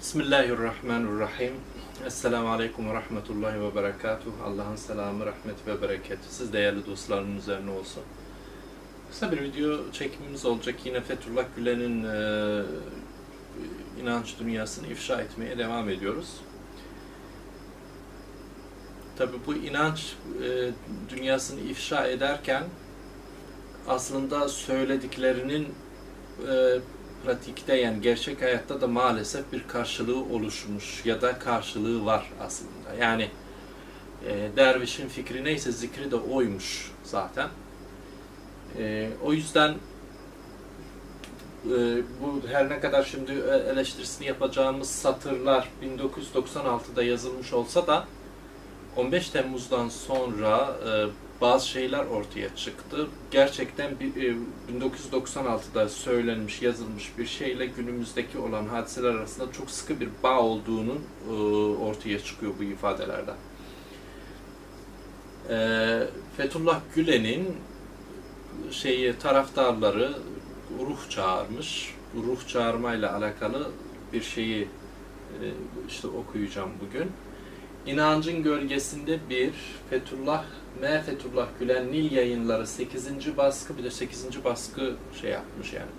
Bismillahirrahmanirrahim. Esselamu Aleyküm ve Rahmetullahi ve Berekatuhu. Allah'ın selamı, rahmeti ve bereketi siz değerli dostlarımın üzerine olsun. Kısa bir video çekimimiz olacak. Yine Fethullah Gülen'in e, inanç dünyasını ifşa etmeye devam ediyoruz. Tabi bu inanç e, dünyasını ifşa ederken aslında söylediklerinin e, pratikte yani gerçek hayatta da maalesef bir karşılığı oluşmuş ya da karşılığı var aslında. Yani e, dervişin fikri neyse zikri de oymuş zaten. E, o yüzden e, bu her ne kadar şimdi eleştirisini yapacağımız satırlar 1996'da yazılmış olsa da 15 Temmuz'dan sonra e, bazı şeyler ortaya çıktı. Gerçekten bir, e, 1996'da söylenmiş, yazılmış bir şeyle günümüzdeki olan hadiseler arasında çok sıkı bir bağ olduğunun e, ortaya çıkıyor bu ifadelerde. E, Fethullah Gülen'in şeyi taraftarları ruh çağırmış. Ruh çağırmayla alakalı bir şeyi e, işte okuyacağım bugün. İnancın Gölgesinde bir Fethullah M. Fethullah Gülen Nil yayınları 8. baskı bir de 8. baskı şey yapmış yani.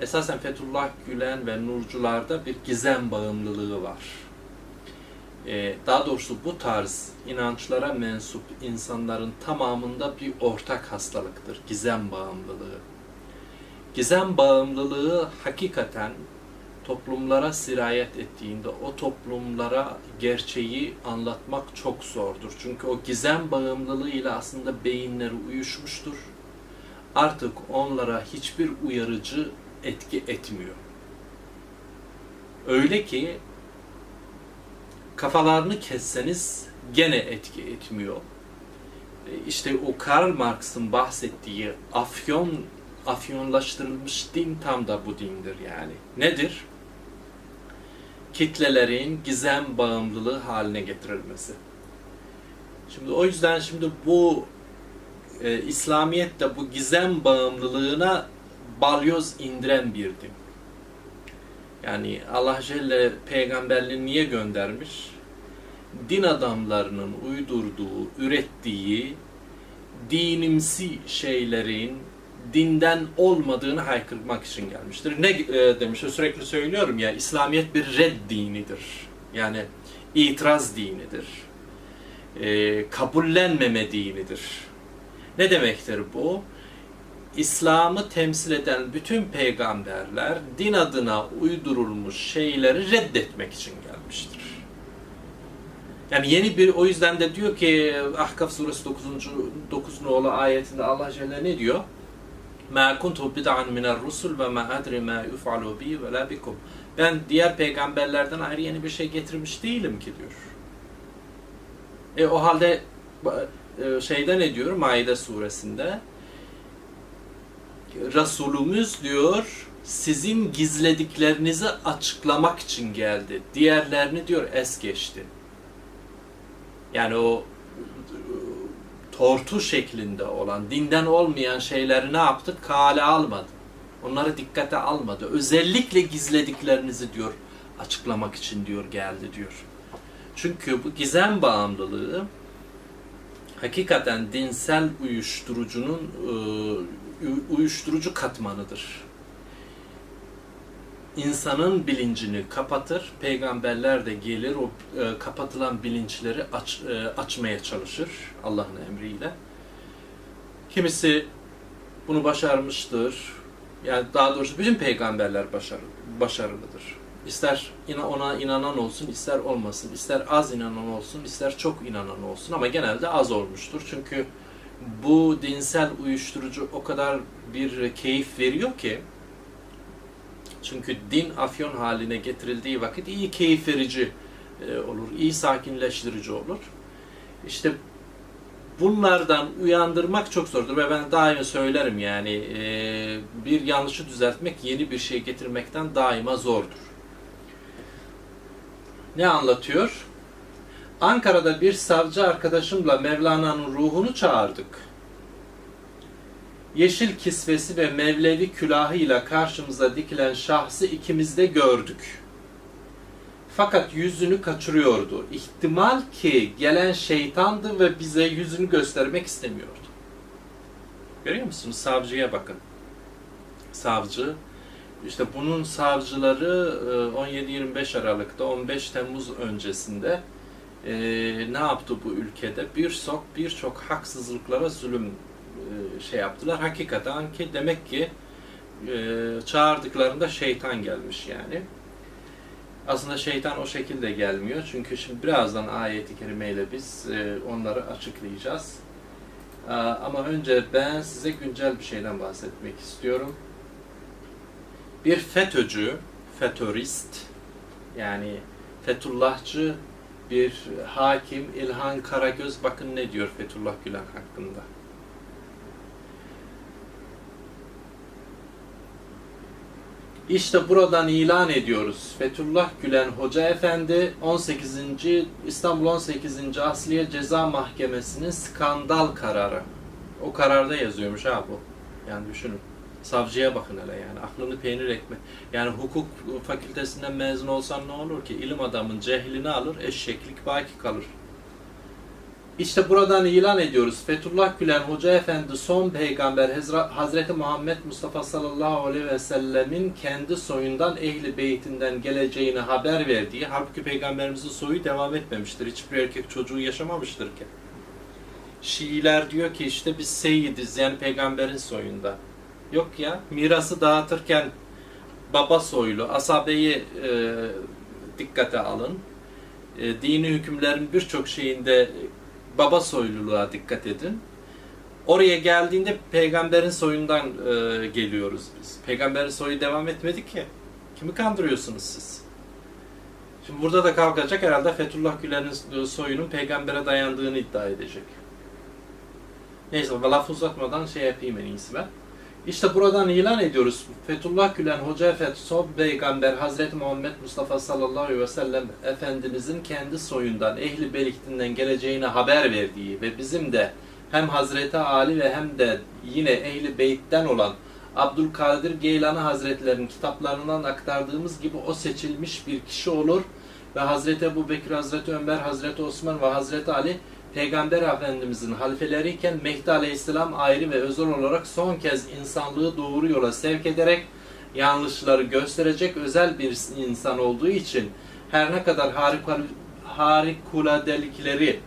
Esasen Fethullah Gülen ve Nurcularda bir gizem bağımlılığı var. Ee, daha doğrusu bu tarz inançlara mensup insanların tamamında bir ortak hastalıktır. Gizem bağımlılığı. Gizem bağımlılığı hakikaten toplumlara sirayet ettiğinde o toplumlara gerçeği anlatmak çok zordur. Çünkü o gizem bağımlılığıyla aslında beyinleri uyuşmuştur. Artık onlara hiçbir uyarıcı etki etmiyor. Öyle ki kafalarını kesseniz gene etki etmiyor. İşte o Karl Marx'ın bahsettiği afyon afyonlaştırılmış din tam da bu dindir yani. Nedir? Kitlelerin gizem bağımlılığı haline getirilmesi. Şimdi o yüzden şimdi bu e, İslamiyet de bu gizem bağımlılığına balyoz indiren bir din. Yani Allah Celle peygamberliğini niye göndermiş? Din adamlarının uydurduğu, ürettiği dinimsi şeylerin dinden olmadığını haykırmak için gelmiştir. Ne e, demiş? Sürekli söylüyorum ya, İslamiyet bir red dinidir. Yani itiraz dinidir. E, kabullenmeme dinidir. Ne demektir bu? İslam'ı temsil eden bütün peygamberler din adına uydurulmuş şeyleri reddetmek için gelmiştir. Yani yeni bir o yüzden de diyor ki Ahkaf suresi 9. 9 nolu ayetinde Allah Celle ne diyor? Bid'an minel rusul ve ma adri ma yuf'alu bi ve la bikum. Ben diğer peygamberlerden ayrı yeni bir şey getirmiş değilim ki diyor. E o halde e, şeyde ne diyor Maide suresinde? Resulümüz diyor sizin gizlediklerinizi açıklamak için geldi. Diğerlerini diyor es geçti. Yani o tortu şeklinde olan, dinden olmayan şeyleri ne yaptı? Kale almadı. Onları dikkate almadı. Özellikle gizlediklerinizi diyor açıklamak için diyor geldi diyor. Çünkü bu gizem bağımlılığı hakikaten dinsel uyuşturucunun uyuşturucu katmanıdır. İnsanın bilincini kapatır, peygamberler de gelir o e, kapatılan bilinçleri aç, e, açmaya çalışır Allah'ın emriyle. Kimisi bunu başarmıştır. Yani daha doğrusu bütün peygamberler başarılı, başarılıdır. İster ona inanan olsun, ister olmasın, ister az inanan olsun, ister çok inanan olsun ama genelde az olmuştur. Çünkü bu dinsel uyuşturucu o kadar bir keyif veriyor ki çünkü din afyon haline getirildiği vakit iyi keyif verici e, olur, iyi sakinleştirici olur. İşte bunlardan uyandırmak çok zordur ve ben daima söylerim yani e, bir yanlışı düzeltmek yeni bir şey getirmekten daima zordur. Ne anlatıyor? Ankara'da bir savcı arkadaşımla Mevlana'nın ruhunu çağırdık yeşil kisvesi ve mevlevi külahıyla karşımıza dikilen şahsı ikimiz de gördük. Fakat yüzünü kaçırıyordu. İhtimal ki gelen şeytandı ve bize yüzünü göstermek istemiyordu. Görüyor musunuz? Savcıya bakın. Savcı, işte bunun savcıları e, 17-25 Aralık'ta, 15 Temmuz öncesinde e, ne yaptı bu ülkede? Birçok birçok haksızlıklara zulüm e, şey yaptılar. Hakikaten ki demek ki e, çağırdıklarında şeytan gelmiş yani. Aslında şeytan o şekilde gelmiyor. Çünkü şimdi birazdan ayeti kerimeyle biz e, onları açıklayacağız. Ama önce ben size güncel bir şeyden bahsetmek istiyorum. Bir FETÖ'cü, FETÖRist, yani Fethullahçı bir hakim İlhan Karagöz bakın ne diyor Fethullah Gülen hakkında. İşte buradan ilan ediyoruz. Fethullah Gülen Hoca Efendi 18. İstanbul 18. Asliye Ceza Mahkemesi'nin skandal kararı. O kararda yazıyormuş ha bu. Yani düşünün. Savcıya bakın hele yani. Aklını peynir ekme. Yani hukuk fakültesinden mezun olsan ne olur ki? İlim adamın cehlini alır, eşeklik baki kalır. İşte buradan ilan ediyoruz. Fethullah Gülen Hoca Efendi son peygamber Hazreti Muhammed Mustafa sallallahu aleyhi ve sellemin kendi soyundan ehli beytinden geleceğini haber verdiği halbuki peygamberimizin soyu devam etmemiştir. Hiçbir erkek çocuğu yaşamamıştır ki. Şiiler diyor ki işte biz seyyidiz yani peygamberin soyunda. Yok ya mirası dağıtırken baba soylu asabeyi e, dikkate alın. E, dini hükümlerin birçok şeyinde baba soyluluğa dikkat edin. Oraya geldiğinde peygamberin soyundan e, geliyoruz biz. Peygamberin soyu devam etmedi ki. Kimi kandırıyorsunuz siz? Şimdi burada da kalkacak herhalde Fethullah Gülen'in soyunun peygambere dayandığını iddia edecek. Neyse laf uzatmadan şey yapayım en iyisi ben. İşte buradan ilan ediyoruz. Fethullah Gülen Hoca Efendi son peygamber Hazreti Muhammed Mustafa sallallahu aleyhi ve sellem Efendimizin kendi soyundan, ehli beliktinden geleceğine haber verdiği ve bizim de hem Hazreti Ali ve hem de yine ehli beytten olan Abdülkadir Geylani Hazretlerinin kitaplarından aktardığımız gibi o seçilmiş bir kişi olur ve Hazreti Ebu Bekir, Hazreti Ömer, Hazreti Osman ve Hazreti Ali Peygamber Efendimizin halifeleriyken Mehdi Aleyhisselam ayrı ve özel olarak son kez insanlığı doğru yola sevk ederek yanlışları gösterecek özel bir insan olduğu için her ne kadar harikul- harikuladelikleri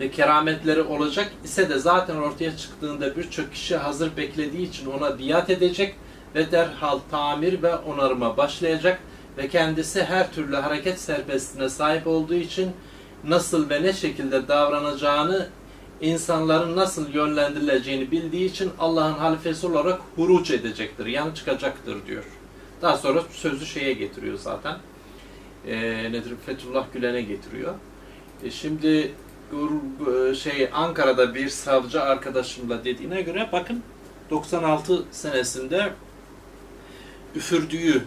ve kerametleri olacak ise de zaten ortaya çıktığında birçok kişi hazır beklediği için ona biat edecek ve derhal tamir ve onarıma başlayacak ve kendisi her türlü hareket serbestliğine sahip olduğu için nasıl ve ne şekilde davranacağını, insanların nasıl yönlendirileceğini bildiği için Allah'ın halifesi olarak huruç edecektir, yani çıkacaktır diyor. Daha sonra sözü şeye getiriyor zaten. Ee, nedir? Fethullah Gülen'e getiriyor. E şimdi Gur- şey Ankara'da bir savcı arkadaşımla dediğine göre bakın 96 senesinde üfürdüğü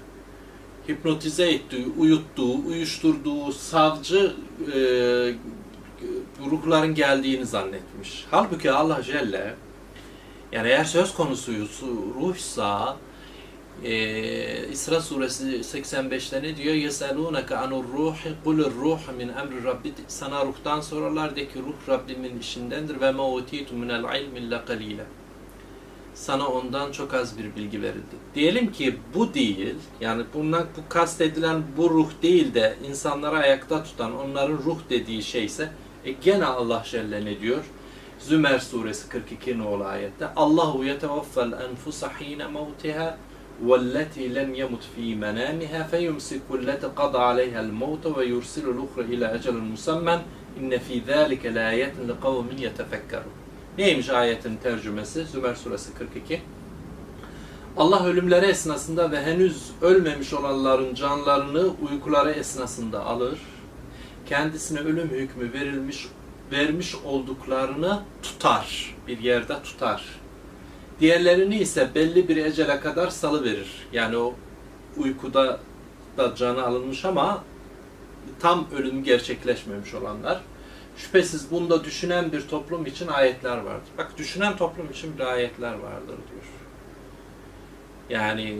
hipnotize ettiği, uyuttuğu, uyuşturduğu savcı e, ruhların geldiğini zannetmiş. Halbuki Allah Celle yani eğer söz konusu ruhsa e, İsra suresi 85'te ne diyor? يَسَلُونَكَ عَنُ الرُّوحِ قُلُ الرُّوحُ مِنْ اَمْرِ رَبِّ Sana ruhtan sorarlar de ki ruh Rabbimin işindendir ve مَا اُوتِيتُ مِنَ الْعِلْمِ اِلَّا قَلِيلًا sana ondan çok az bir bilgi verildi. Diyelim ki bu değil, yani bundan bu kastedilen bu ruh değil de insanları ayakta tutan, onların ruh dediği şeyse, e gene Allah Celle ne diyor? Zümer suresi 42 nolu ayette Allahu yetevaffel enfusa hine mevtiha والتي لم يمت في منامها فيمسك التي قضى عليها الموت ويرسل الأخرى إلى أجل مسمى إن في ذلك لآيات لقوم يتفكرون Neymiş ayetin tercümesi? Zümer suresi 42. Allah ölümleri esnasında ve henüz ölmemiş olanların canlarını uykuları esnasında alır. Kendisine ölüm hükmü verilmiş vermiş olduklarını tutar. Bir yerde tutar. Diğerlerini ise belli bir ecele kadar salı verir. Yani o uykuda da canı alınmış ama tam ölüm gerçekleşmemiş olanlar. Şüphesiz bunda düşünen bir toplum için ayetler vardır. Bak düşünen toplum için bir ayetler vardır diyor. Yani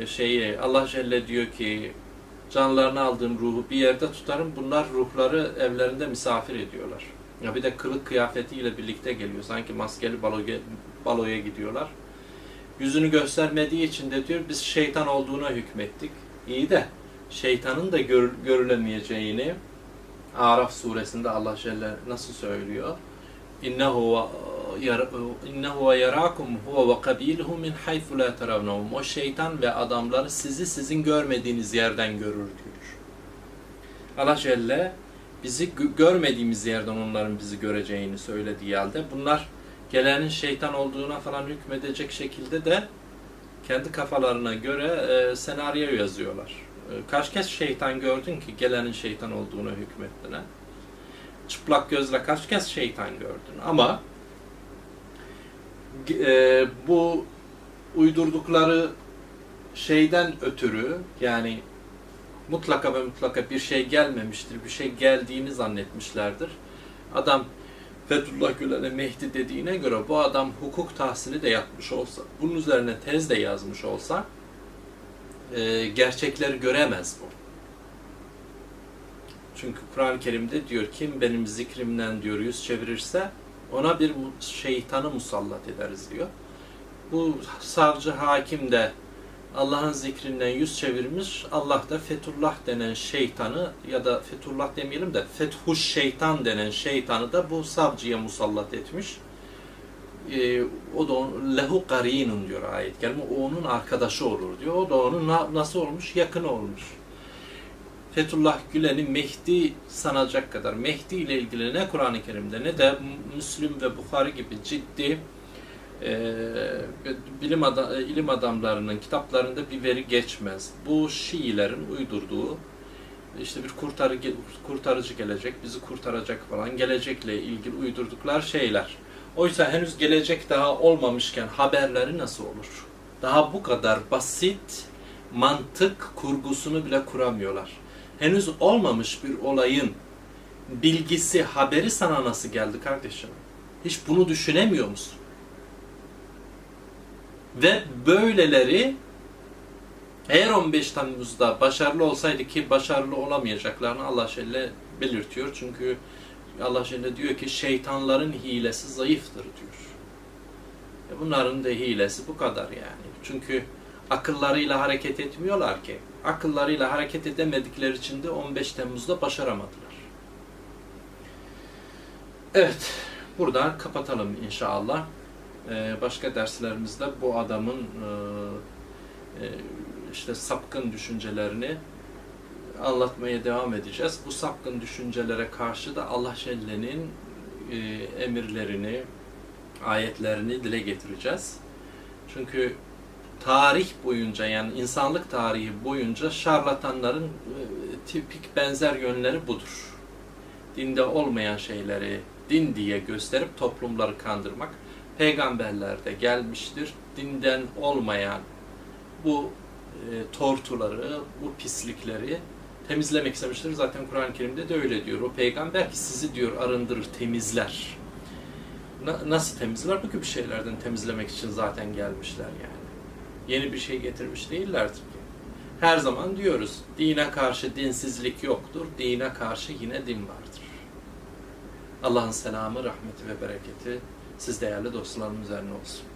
e, şeyi Allah Celle diyor ki canlarını aldığım ruhu bir yerde tutarım. Bunlar ruhları evlerinde misafir ediyorlar. Ya bir de kılık kıyafetiyle birlikte geliyor. Sanki maskeli baloya, baloya gidiyorlar. Yüzünü göstermediği için de diyor biz şeytan olduğuna hükmettik. İyi de şeytanın da gör, görülemeyeceğini Araf suresinde Allah Celle nasıl söylüyor? İnnehu innehu yarakum huve ve kabiluhu min haythu la terawnahum. O şeytan ve adamları sizi sizin görmediğiniz yerden görür diyor. Allah Celle bizi gö- görmediğimiz yerden onların bizi göreceğini söylediği halde bunlar gelenin şeytan olduğuna falan hükmedecek şekilde de kendi kafalarına göre e, senaryo yazıyorlar. E, kaç kez şeytan gördün ki gelenin şeytan olduğuna hükmettin ha? Çıplak gözle kaç kez şeytan gördün ama e, bu uydurdukları şeyden ötürü yani mutlaka ve mutlaka bir şey gelmemiştir, bir şey geldiğini zannetmişlerdir. Adam Fethullah Gülen'e Mehdi dediğine göre bu adam hukuk tahsili de yapmış olsa, bunun üzerine tez de yazmış olsa e, gerçekleri göremez bu. Çünkü Kur'an-ı Kerim'de diyor kim benim zikrimden diyor yüz çevirirse ona bir şeytanı musallat ederiz diyor. Bu savcı hakim de Allah'ın zikrinden yüz çevirmiş. Allah da Fethullah denen şeytanı ya da Fethullah demeyelim de Fethuş şeytan denen şeytanı da bu savcıya musallat etmiş. Ee, o da onun, lehu karinun diyor ayet kelime. O onun arkadaşı olur diyor. O da onun na- nasıl olmuş? Yakını olmuş. Fethullah Gülen'i Mehdi sanacak kadar Mehdi ile ilgili ne Kur'an-ı Kerim'de ne de Müslüm ve Bukhari gibi ciddi e, bilim ada, ilim adamlarının kitaplarında bir veri geçmez. Bu Şiilerin uydurduğu işte bir kurtarı, kurtarıcı gelecek, bizi kurtaracak falan gelecekle ilgili uydurduklar şeyler. Oysa henüz gelecek daha olmamışken haberleri nasıl olur? Daha bu kadar basit mantık kurgusunu bile kuramıyorlar. Henüz olmamış bir olayın bilgisi, haberi sana nasıl geldi kardeşim? Hiç bunu düşünemiyor musun? Ve böyleleri eğer 15 Temmuz'da başarılı olsaydı ki başarılı olamayacaklarını Allah Celle belirtiyor. Çünkü Allah Celle diyor ki şeytanların hilesi zayıftır diyor. E bunların da hilesi bu kadar yani. Çünkü akıllarıyla hareket etmiyorlar ki. Akıllarıyla hareket edemedikleri için de 15 Temmuz'da başaramadılar. Evet, buradan kapatalım inşallah. Ee, başka derslerimizde bu adamın e, e, işte sapkın düşüncelerini anlatmaya devam edeceğiz. Bu sapkın düşüncelere karşı da Allah Celle'nin e, emirlerini, ayetlerini dile getireceğiz. Çünkü tarih boyunca yani insanlık tarihi boyunca şarlatanların e, tipik benzer yönleri budur. Dinde olmayan şeyleri din diye gösterip toplumları kandırmak peygamberlerde gelmiştir. Dinden olmayan bu e, tortuları, bu pislikleri temizlemek istemiştir. Zaten Kur'an-ı Kerim'de de öyle diyor. O peygamber ki sizi diyor arındırır, temizler. Na- nasıl temizler? Bu gibi şeylerden temizlemek için zaten gelmişler yani. Yeni bir şey getirmiş değillerdir ki. Her zaman diyoruz, dine karşı dinsizlik yoktur, dine karşı yine din vardır. Allah'ın selamı, rahmeti ve bereketi siz değerli dostlarım üzerine olsun.